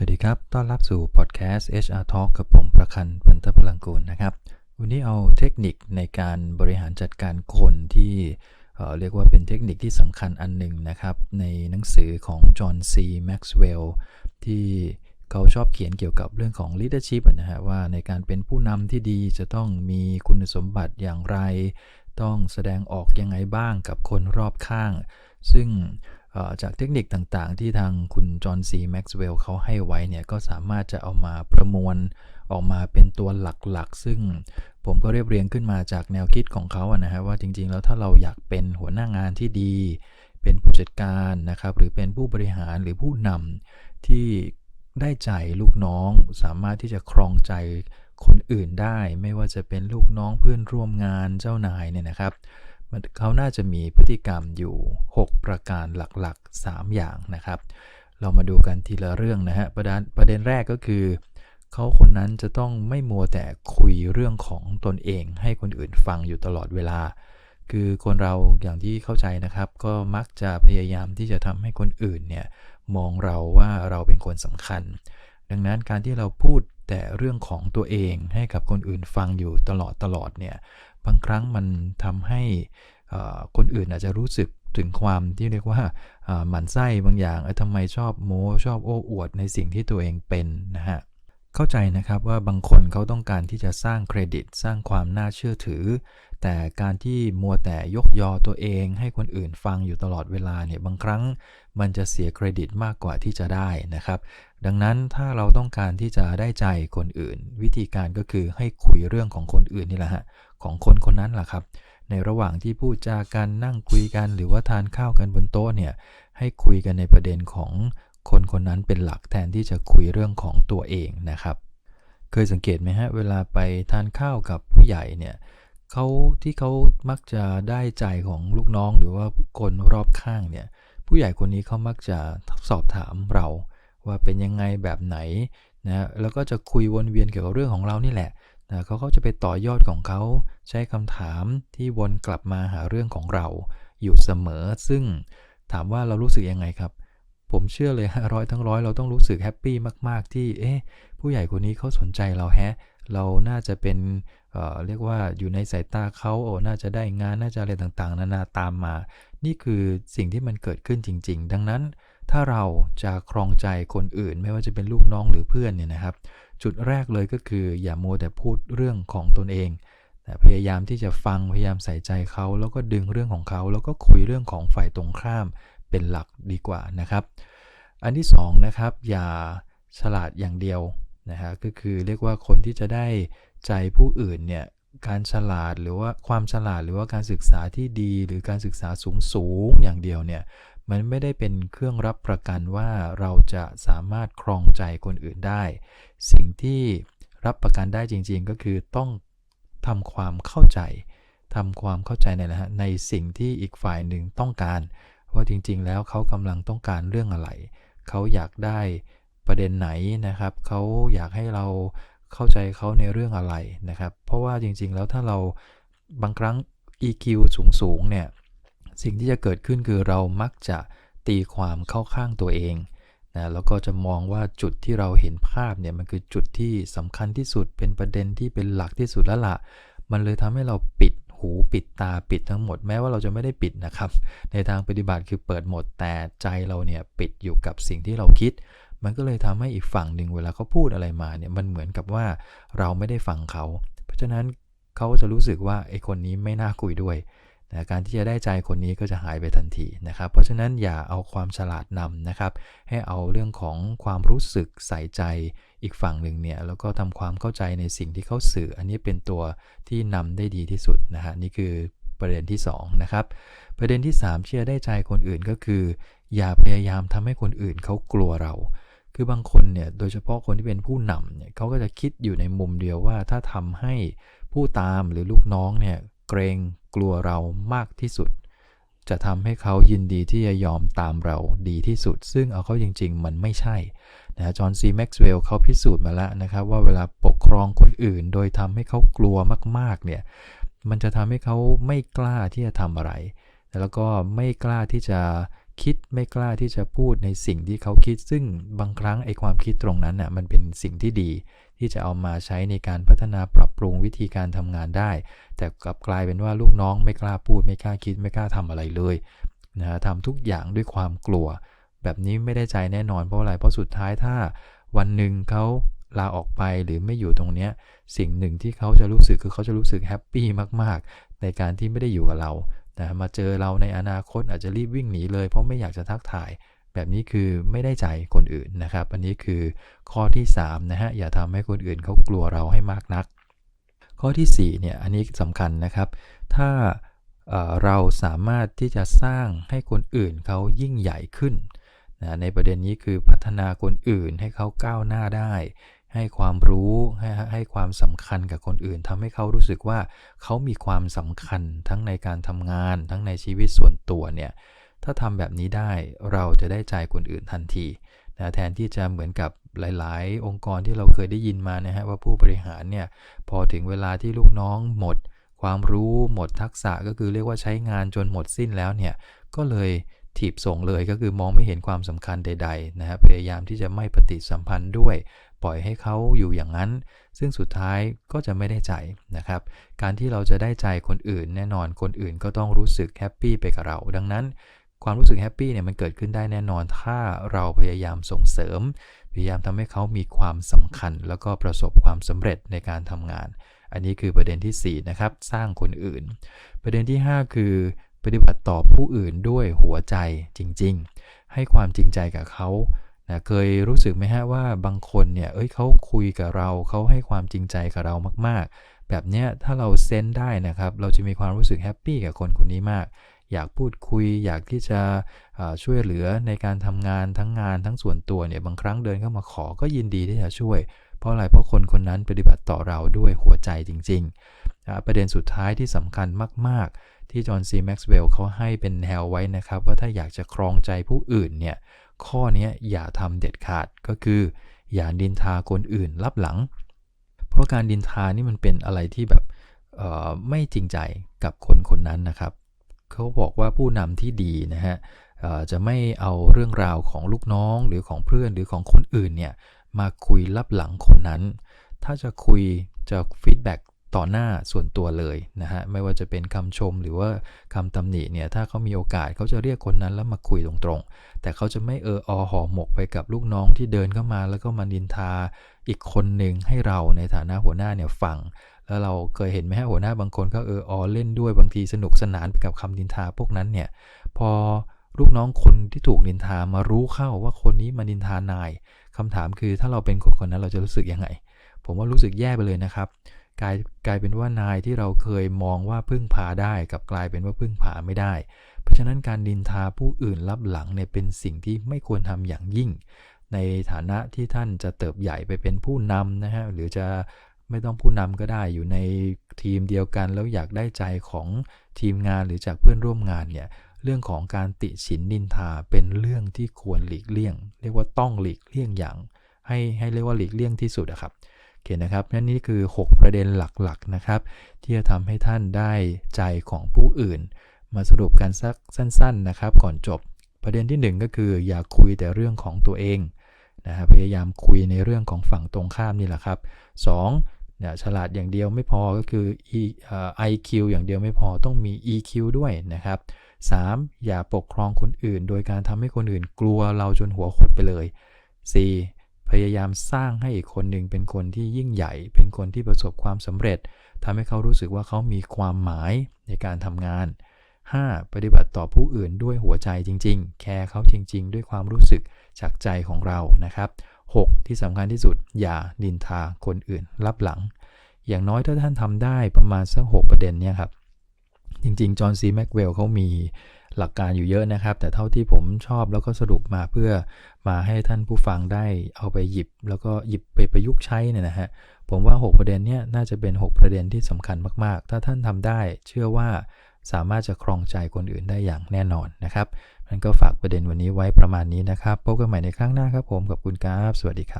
สวัสดีครับ ต้อนรับสู่พอดแคสต์ HR Talk กับผมประคันพันธพลังกูลนะครับ วันนี้เอาเทคนิคในการบริหารจัดการคนที่เเรียกว่าเป็นเทคนิคที่สำคัญอันหนึ่งนะครับ ในหนังสือของจอห์นซีแม็กซ์เวลล์ที่เขาชอบเขียนเกี่ยวกับเรื่องของ leadership นะฮะว่าในการเป็นผู้นำที่ดีจะต้องมีคุณสมบัติอย่างไร ต้องแสดงออกยังไงบ้างกับคนรอบข้าง ซึ่ง จากเทคนิคต่างๆ ที่ทางคุณจอห์นซีแม็กซ์เวลล์เขาให้ไว้เนี่ย ก็สามารถจะเอามาประมวลออกมาเป็นตัวหลักๆ ซึ่งผมก็เรียบเรียงขึ้นมาจากแนวคิดของเขาอะนะฮะว่าจริงๆ แล้วถ้าเราอยากเป็นหัวหน้างานที่ดี เป็นผู้จัดการนะครับ หรือเป็นผู้บริหารหรือผู้นำที่ได้ใจลูกน้อง สามารถที่จะครองใจคนอื่นได้ ไม่ว่าจะเป็นลูกน้องเพื่อนร่วมงานเจ้านายเนี่ยนะครับ เขาน่าจะมีพฤติกรรมอยู่ 6 ประการหลักๆ 3 อย่างนะครับ เรามาดูกันทีละเรื่องนะฮะประเด็นประเด็นแรกก็คือ เขาคนนั้นจะต้องไม่มัวแต่คุยเรื่องของตนเอง ให้คนอื่นฟังอยู่ตลอดเวลา คือคนเราอย่างที่เข้าใจนะครับ ก็มักจะพยายามที่จะทำให้คนอื่นเนี่ยมองเราว่าเราเป็นคนสำคัญ ดังนั้นการที่เราพูดแต่เรื่องของตัวเองให้กับคนอื่นฟังอยู่ตลอดตลอดเนี่ย บางครั้งมันทำให้คนอื่นอาจจะรู้สึกถึงความที่เรียกว่าหมันไส้บางอย่างทำไมชอบโม้ชอบโอ้อวดในสิ่งที่ตัวเองเป็นนะฮะ เข้าใจนะครับว่าบางคนเขาต้องการที่จะสร้างเครดิต สร้างความน่าเชื่อถือ แต่การที่มัวแต่ยกยอตัวเองให้คนอื่นฟังอยู่ตลอดเวลาเนี่ยบางครั้งมันจะเสียเครดิตมากกว่าที่จะได้นะครับ ดังนั้นถ้าเราต้องการที่จะได้ใจคนอื่น วิธีการก็คือให้คุยเรื่องของคนอื่นนี่แหละฮะของคนคนนั้นแหละครับ ในระหว่างที่พูดจากันนั่งคุยกัน หรือว่าทานข้าวกันบนโต๊ะเนี่ยให้คุยกันในประเด็นของ คนคนนั้นเป็นหลักแทนที่จะคุยเรื่องของตัวเองนะครับ เคยสังเกตไหมฮะเวลาไปทานข้าวกับผู้ใหญ่เนี่ยเขาที่เขามักจะได้ใจของลูกน้องหรือว่าคนรอบข้างเนี่ยผู้ใหญ่คนนี้เขามักจะสอบถามเรา ว่าเป็นยังไงแบบไหนนะแล้วก็จะคุยวนเวียนเกี่ยวกับเรื่องของเรานี่แหละนะเขาเขาจะไปต่อยอดของเขาใช้คำถามที่วนกลับมาหาเรื่องของเราอยู่เสมอ ซึ่งถามว่าเรารู้สึกยังไงครับ ผมเชื่อเลยร้อยทั้งร้อยเราต้องรู้สึกแฮปปี้มาก ๆ ที่เอ๊ะผู้ใหญ่คนนี้เขาสนใจเราแฮะ เราน่าจะเป็นเเรียกว่าอยู่ในสายตาเขาโอ้น่าจะได้งานน่าจะอะไรต่างๆ นานาตามมา นี่คือสิ่งที่มันเกิดขึ้นจริง ๆ ดังนั้นถ้าเราจะครองใจคนอื่น ไม่ว่าจะเป็นลูกน้องหรือเพื่อนเนี่ยนะครับ จุดแรกเลยก็คืออย่าโมแต่พูดเรื่องของตนเองแต่พยายามที่จะฟังพยายามใส่ใจเขา แล้วก็ดึงเรื่องของเขา แล้วก็คุยเรื่องของฝ่ายตรงข้าม เป็นหลักดีกว่านะครับ อันที่2นะครับอย่าฉลาดอย่างเดียวนะฮะก็คือเรียกว่าคนที่จะได้ใจผู้อื่นเนี่ยการฉลาดหรือว่าความฉลาดหรือว่าการศึกษาที่ดีหรือการศึกษาสูงสูงอย่างเดียวเนี่ยมันไม่ได้เป็นเครื่องรับประกันว่าเราจะสามารถครองใจคนอื่นได้ สิ่งที่รับประกันได้จริง ๆ ก็คือต้องทำความเข้าใจทำความเข้าใจในนะฮะในสิ่งที่อีกฝ่ายหนึ่งต้องการ ว่าจริงๆ แล้วเขากำลังต้องการเรื่องอะไร เขาอยากได้ประเด็นไหนนะครับ เขาอยากให้เราเข้าใจเขาในเรื่องอะไรนะครับ เพราะว่าจริงๆ แล้วถ้าเราบางครั้ง EQ สูงๆ เนี่ย สิ่งที่จะเกิดขึ้นคือเรามักจะตีความเข้าข้างตัวเองนะแล้วก็จะมองว่าจุดที่เราเห็นภาพเนี่ยมันคือจุดที่สำคัญที่สุดเป็นประเด็นที่เป็นหลักที่สุดแล้วละ่ะ มันเลยทำให้เราปิด หูปิดตาปิดทั้งหมดแม้ว่าเราจะไม่ได้ปิดนะครับ ในทางปฏิบัติคือเปิดหมดแต่ใจเราเนี่ยปิดอยู่กับสิ่งที่เราคิด มันก็เลยทำให้อีกฝั่งหนึ่งเวลาเขาพูดอะไรมาเนี่ยมันเหมือนกับว่าเราไม่ได้ฟังเขา เพราะฉะนั้นเขาจะรู้สึกว่าไอ้คนนี้ไม่น่าคุยด้วยนะการที่จะได้ใจคนนี้ก็จะหายไปทันทีนะครับ เพราะฉะนั้นอย่าเอาความฉลาดนำนะครับ ให้เอาเรื่องของความรู้สึกใส่ใจ อีกฝั่งหนึ่งเนี่ยแล้วก็ทำความเข้าใจในสิ่งที่เขาสื่อ อันนี้เป็นตัวที่นำได้ดีที่สุดนะฮะนี่คือประเด็นที่2นะครับประเด็นที่3ที่จะได้ใจคนอื่นก็คือ อย่าพยายามทำให้คนอื่นเขากลัวเรา คือบางคนเนี่ยโดยเฉพาะคนที่เป็นผู้นำเนี่ยเขาก็จะคิดอยู่ในมุมเดียวว่าถ้าทำให้ผู้ตามหรือลูกน้องเนี่ยเกรงกลัวเรามากที่สุด จะทำให้เขายินดีที่จะยอมตามเราดีที่สุด ซึ่งเอาเข้าจริง ๆ มันไม่ใช่ นะจอห์นซีแม็กซ์เวลล์เขาพิสูจน์มาแล้วนะครับ ว่าเวลาปกครองคนอื่น โดยทำให้เขากลัวมาก ๆ เนี่ย มันจะทำให้เขาไม่กล้าที่จะทำอะไร แล้วก็ไม่กล้าที่จะคิดไม่กล้าที่จะพูดในสิ่งที่เขาคิด ซึ่งบางครั้งไอ้ความคิดตรงนั้นน่ะมันเป็นสิ่งที่ดี ที่จะเอามาใช้ในการพัฒนาปรับปรุงวิธีการทำงานได้ แต่กลับกลายเป็นว่าลูกน้องไม่กล้าพูด ไม่กล้าคิด ไม่กล้าทำอะไรเลยนะทำทุกอย่างด้วยความกลัว แบบนี้ไม่ได้ใจแน่นอนเพราะอะไร เพราะสุดท้ายถ้าวันหนึ่งเขาลาออกไปหรือไม่อยู่ตรงเนี้ยสิ่งหนึ่งที่เขาจะรู้สึกคือเขาจะรู้สึกแฮปปี้มากๆ ในการที่ไม่ได้อยู่กับเรานะมาเจอเราในอนาคตอาจจะรีบวิ่งหนีเลย เพราะไม่อยากจะทักทาย แบบนี้คือไม่ได้ใจคนอื่นนะครับ อันนี้คือข้อที่3นะฮะอย่าทำให้คนอื่นเขากลัวเราให้มากนัก ข้อที่4เนี่ยอันนี้สำคัญนะครับ ถ้าเเราสามารถที่จะสร้างให้คนอื่นเขายิ่งใหญ่ขึ้น นะในประเด็นนี้คือพัฒนาคนอื่นให้เขาก้าวหน้าได้ ให้ความรู้ให้ให้ความสำคัญกับคนอื่นทำให้เขารู้สึกว่าเขามีความสำคัญทั้งในการทำงาน ทั้งในชีวิตส่วนตัวเนี่ยถ้าทำแบบนี้ได้เราจะได้ใจคนอื่นทันทีนะแทนที่จะเหมือนกับหลาย ๆ องค์กรที่เราเคยได้ยินมานะฮะว่าผู้บริหารเนี่ยพอถึงเวลาที่ลูกน้องหมด ความรู้หมดทักษะก็คือเรียกว่าใช้งานจนหมดสิ้นแล้วเนี่ยก็เลย ถีบส่งเลยก็คือมองไม่เห็นความสำคัญใดๆนะฮะพยายามที่จะไม่ปฏิสัมพันธ์ด้วย ปล่อยให้เขาอยู่อย่างนั้น ซึ่งสุดท้ายก็จะไม่ได้ใจนะครับ การที่เราจะได้ใจคนอื่นแน่นอนคนอื่นก็ต้องรู้สึกแฮปปี้ไปกับเรา ดังนั้นความรู้สึกแฮปปี้เนี่ยมันเกิดขึ้นได้แน่นอน ถ้าเราพยายามส่งเสริม พยายามทำให้เขามีความสำคัญ แล้วก็ประสบความสำเร็จในการทำงาน อันนี้คือประเด็นที่ 4 นะครับ สร้างคนอื่น ประเด็นที่ 5 คือ ฏิบัติต่อผู้อื่นด้วยหัวใจจริง ๆ ให้ความจริงใจกับเขานะเคยรู้สึกไหมฮะว่าบางคนเนี่ยเอ้ยเขาคุยกับเราเขาให้ความจริงใจกับเรามากๆ แบบเนี้ยถ้าเราเซนได้นะครับ เราจะมีความรู้สึกแฮปปี้กับคนคนนี้มาก อยากพูดคุย อยากที่จะช่วยเหลือในการทำงานทั้งงานทั้งส่วนตัวเนี่ยบางครั้งเดินเข้ามาขอก็ยินดีที่จะช่วย เพราะอะไรเพราะคนคนนั้นปฏิบัติต่อเราด้วยหัวใจจริงๆประเด็นสุดท้ายที่สำคัญมากๆ ที่จอห์นซีแม็กซ์เวลล์เขาให้เป็นแนวไว้นะครับ ว่าถ้าอยากจะครองใจผู้อื่นเนี่ยข้อนี้อย่าทำเด็ดขาดก็คือ อย่าดินทาคนอื่นรับหลัง เพราะการดินทานี่มันเป็นอะไรที่แบบไม่จริงใจกับคนคนนั้นนะครับ เขาบอกว่าผู้นำที่ดีนะฮะจะไม่เอาเรื่องราวของลูกน้องหรือของเพื่อนหรือของคนอื่นเนี่ย มาคุยรับหลังคนนั้น ถ้าจะคุยจะฟีดแบ็กต่อหน้าส่วนตัวเลยนะฮะไม่ว่าจะเป็นคำชมหรือว่าคำตำหนิเนี่ยถ้าเขามีโอกาสเขาจะเรียกคนนั้นแล้วมาคุยตรงๆ แต่เขาจะไม่เอออห่อหมกไปกับลูกน้องที่เดินเข้ามา แล้วก็มานินทาอีกคนหนึ่งให้เราในฐานะหัวหน้าเนี่ยฟัง แล้วเราเคยเห็นไหมฮะหัวหน้าบางคนก็เอออเล่นด้วยบางทีสนุกสนานไปกับคำนินทาพวกนั้นเนี่ยพอ ลูกน้องคนที่ถูกนินทามารู้เข้าว่าคนนี้มานินทานายคำถามคือถ้าเราเป็นคนคนนั้นเราจะรู้สึกยังไง ผมว่ารู้สึกแย่ไปเลยนะครับ กลายกลายเป็นว่านายที่เราเคยมองว่าพึ่งพาได้กับกลายเป็นว่าพึ่งพาไม่ได้ เพราะฉะนั้นการดินทาผู้อื่นรับหลังเนี่ยเป็นสิ่งที่ไม่ควรทำอย่างยิ่ง ในฐานะที่ท่านจะเติบใหญ่ไปเป็นผู้นำนะฮะหรือจะไม่ต้องผู้นำก็ได้อยู่ในทีมเดียวกัน แล้วอยากได้ใจของทีมงานหรือจากเพื่อนร่วมงานเนี่ย เรื่องของการติฉินนินทาเป็นเรื่องที่ควรหลีกเลี่ยง เรียกว่าต้องหลีกเลี่ยงอย่าง ให้ให้เรียกว่าหลีกเลี่ยงที่สุดนะครับเคนะครับนั่นนี่คือ 6 ประเด็นหลักๆนะครับ ที่จะทำให้ท่านได้ใจของผู้อื่น มาสรุปกันสักสั้น ๆนะครับ ก่อนจบประเด็นที่ 1 ก็คือ อย่าคุยแต่เรื่องของตัวเองนะพยายามคุยในเรื่องของฝั่งตรงข้ามนี่แหละครับ2เนี่ยฉลาดอย่างเดียวไม่พอก็คือ IQ อย่างเดียวไม่พอต้องมี EQ ด้วยนะครับ 3. อย่าปกครองคนอื่น โดยการทำให้คนอื่นกลัวเราจนหัวขดไปเลย 4. พยายามสร้างให้อีกคนหนึ่งเป็นคนที่ยิ่งใหญ่ เป็นคนที่ประสบความสำเร็จทำให้เขารู้สึกว่าเขามีความหมายในการทำงาน 5. ปฏิบัติต่อผู้อื่นด้วยหัวใจจริง ๆ แคร์เขาจริง ๆ ด้วยความรู้สึกจากใจของเรานะครับ 6. ที่สำคัญที่สุด อย่าดินทาคนอื่นรับหลัง อย่างน้อยถ้าท่านทำได้ประมาณสัก6ประเด็นเนี่ยครับ จริง ๆ จอห์นซีแม็กเวลเขามีหลักการอยู่เยอะนะครับ แต่เท่าที่ผมชอบแล้วก็สรุปมาเพื่อมาให้ท่านผู้ฟังได้เอาไปหยิบ แล้วก็หยิบไปประยุกต์ใช้เนี่ยนะฮะผมว่า 6 ประเด็นเนี้ยน่าจะเป็น 6 ประเด็นที่สำคัญมาก ๆ ถ้าท่านทำได้ เชื่อว่าสามารถจะครองใจคนอื่นได้อย่างแน่นอนนะครับมันก็ฝากประเด็นวันนี้ไว้ประมาณนี้นะครับพบกันใหม่ในครั้งหน้าครับผมกับคุณกราฟสวัสดีครับ